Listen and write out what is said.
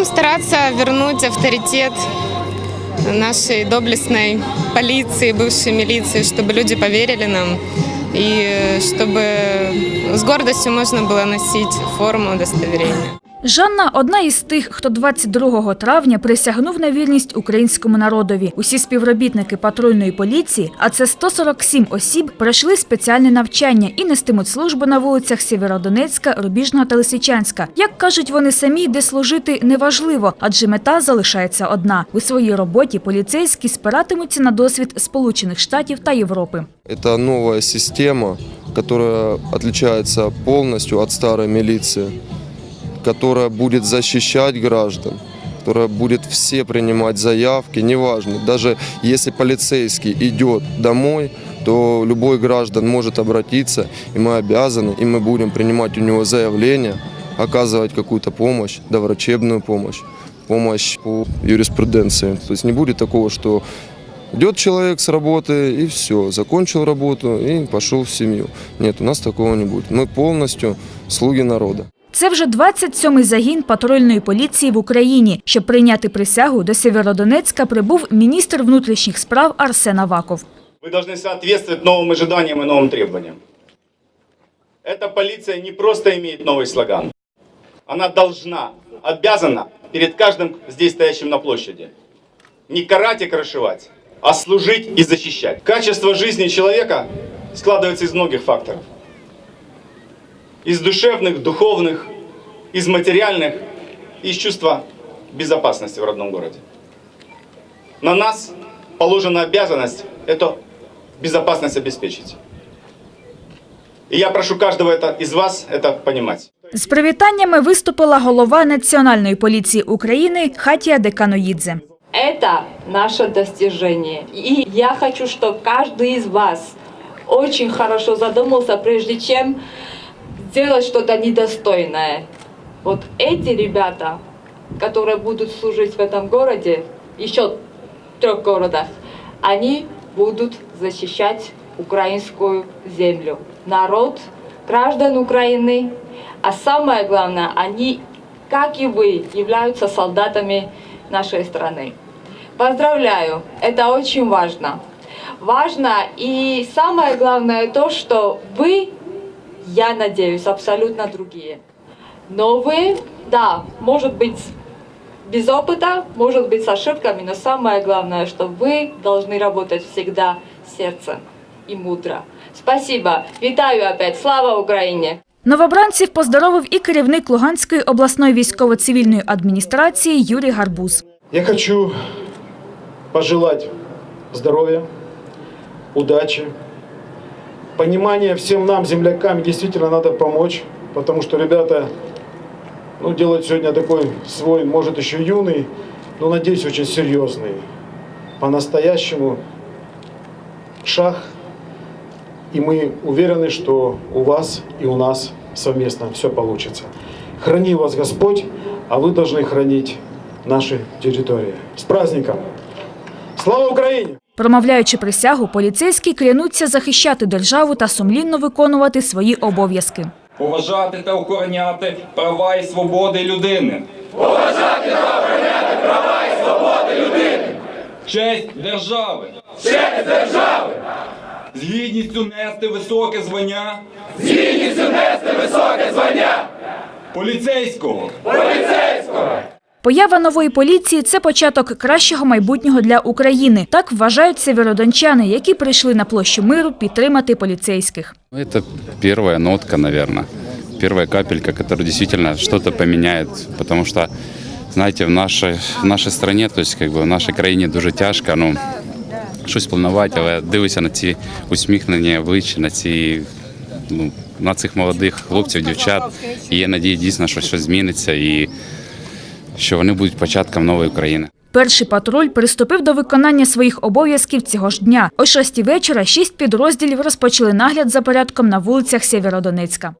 будем стараться вернуть авторитет нашей доблестной полиции, бывшей милиции, чтобы люди поверили нам и э, чтобы с гордостью можно было носить форму удостоверения. Жанна одна із тих, хто 22 травня присягнув на вірність українському народові. Усі співробітники патрульної поліції, а це 147 осіб, пройшли спеціальне навчання і нестимуть службу на вулицях Сєвєродонецька, Рубіжного та Лисичанська. Як кажуть вони самі, де служити неважливо, адже мета залишається одна. У своїй роботі поліцейські спиратимуться на досвід Сполучених Штатів та Європи. Это новая система, которая отличается полностью от старой милиции, которая будет защищать граждан, которая будет все принимать заявки, неважно, даже если полицейский идет домой, то любой граждан может обратиться, и мы обязаны, и мы будем принимать у него заявление, оказывать какую-то помощь, доврачебную помощь, помощь по юриспруденции. То есть не будет такого, что Идет человек с работы и все, закончил работу и пошел в семью. Нет, у нас такого не будет. Мы полностью слуги народа. Це вже 27-й загін патрульної поліції в Україні. Щоб прийняти присягу, до Сєвєродонецька прибув міністр внутрішніх справ Арсен Аваков. Вы должны соответствовать новым ожиданиям и новым требованиям. Эта полиция не просто имеет новый слоган. Она должна, обязана перед каждым здесь стоящим на площади не карать и крышевать, а служить и защищать. Качество жизни человека складывается из многих факторов. Из душевных, духовных, из материальных и из чувства безопасности в родном городе. На нас положена обязанность эту безопасность обеспечить. И я прошу каждого это, из вас это понимать. З привітаннями виступила голова Національної поліції України Хатія Деканоїдзе. Это наше достижение. И я хочу, чтобы каждый из вас очень хорошо задумался, прежде чем сделать что-то недостойное. Вот эти ребята, которые будут служить в этом городе, еще трех городах, они будут защищать украинскую землю, народ, граждан Украины. А самое главное, они, как и вы, являются солдатами нашей страны. Поздравляю, это очень важно. Важно и самое главное то, что вы, я надеюсь, абсолютно другие. Но вы, да, может быть, без опыта, может быть, с ошибками, но самое главное, что вы должны работать всегда сердцем и мудро. Спасибо. Витаю опять. Слава Украине! Новобранців поздоровив і керівник Луганської обласної військово-цивільної адміністрації Юрій Гарбуз. Я хочу пожелать здоровья, удачи, Понимания всем нам, землякам, действительно надо помочь, потому что ребята ну, делают сегодня такой свой, может еще юный, но, надеюсь, очень серьезный, по-настоящему шаг, и мы уверены, что у вас и у нас совместно все получится. Храни вас Господь, а вы должны хранить наши территории. С праздником! Слава Украине! Промовляючи присягу, поліцейські клянуться захищати державу та сумлінно виконувати свої обов'язки. поважати та охороняти права і свободи людини. Поважати та охороняти права і свободи людини. Честь держави. Честь держави. З гідністю нести високе звання. З гідністю нести високе звання. Поліцейського. Поява нової поліції – це початок кращого майбутнього для України. Так вважають сєвєродончани, які прийшли на площу миру підтримати поліцейських. Ну, Это первая нотка, наверное. Первая капелька, которая действительно что-то поменяет. Потому что, знаете, в нашей, в как бы в нашій країні дуже тяжко, ну, щось планувати, але дивишся на ці усміхнені обличчя, на ці, ну, на цих молодих хлопців, дівчат. І є надія дійсно, що щось зміниться і що вони будуть початком нової України. Перший патруль приступив до виконання своїх обов'язків цього ж дня. О 6 вечора шість підрозділів розпочали нагляд за порядком на вулицях Сєвєродонецька.